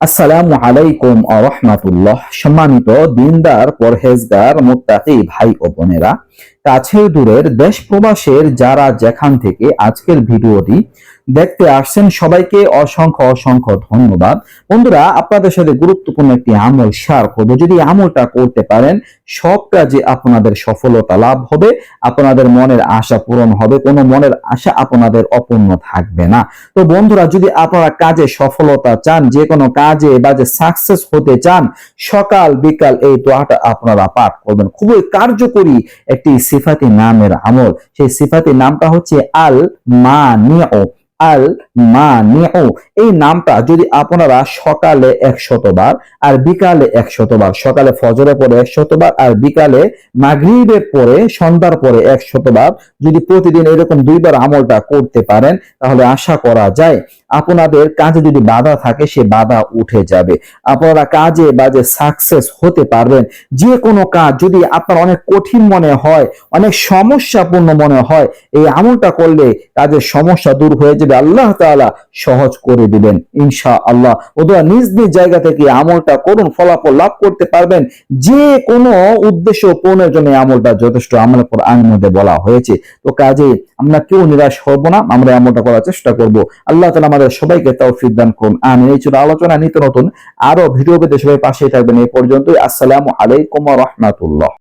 আসসালামু আলাইকুম রহমাতুল্লাহ। সম্মানিত দিনদার, পরহেজগার, মোত্তাকি ভাই ও বোনেরা কাছে দূরের দেশ প্রবাসের যারা যেখান থেকে আজকের ভিডিওটি দেখতে আসছেন। সবাইকে অসংখ্য অসংখ্য ধন্যবাদ। বন্ধুরা, আপনাদের সাথে গুরুত্বপূর্ণ একটি আমল শেয়ার করব। যদি আমলটা করতে পারেন সব কাজে আপনাদের সফলতা লাভ হবে, আপনাদের মনের আশা পূরণ হবে, কোনো মনের আশা আপনাদের অপূর্ণ থাকবে না। তো বন্ধুরা, যদি আপনারা কাজে সফলতা চান, যে কোনো কাজে বা যে সাকসেস হতে চান, সকাল, বিকাল এই দোয়াটা আপনারা পাঠ করবেন। খুবই কার্যকরী একটি সিফাতি নামের আমল। সেই সিফাতি নামটা হচ্ছে আল মা আল মা এই নামটা যদি আপনারা সকালে একশতবার আর বিকালে একশতবার, সকালে ফজরে পরে একশতবার আর বিকালে মাগরিবের পরে সন্ধ্যার পরে একশতবার যদি প্রতিদিন এরকম দুইবার আমলটা করতে পারেন, তাহলে আশা করা যায় আপনাদের কাজে যদি বাধা থাকে, সে বাধা উঠে যাবে। আপনারা কাজে বাজে সাকসেস হতে পারবেন, যে কোনো কাজ যদি আপনার অনেক কঠিন মনে হয়, অনেক সমস্যাপূর্ণ মনে হয়, এই আমলটা করলে কাজের সমস্যা দূর হয়ে যাবে। আল্লাহ তাআলা সহজ করে দিবেন ইনশা আল্লাহ ওদের নিজ নিজ জায়গা থেকে আমলটা করুন, ফলাফল লাভ করতে পারবেন। যে কোনো উদ্দেশ্য পূরণের জন্য আমলটা যথেষ্ট। আমল পর মধ্যে বলা হয়েছে। তো কাজে আমরা কেউ নিরাশ হব না, আমরা এমনটা করার চেষ্টা করব। আল্লাহ তালা আমাদের সবাইকে তাও দান করুন আমি এই ছিল আলোচনা, নিত্য নতুন আরও ভিডিও পেতে সবাই পাশে থাকবেন। এই পর্যন্তই, আসসালাম আলাইকুম রহমাতুল্লাহ।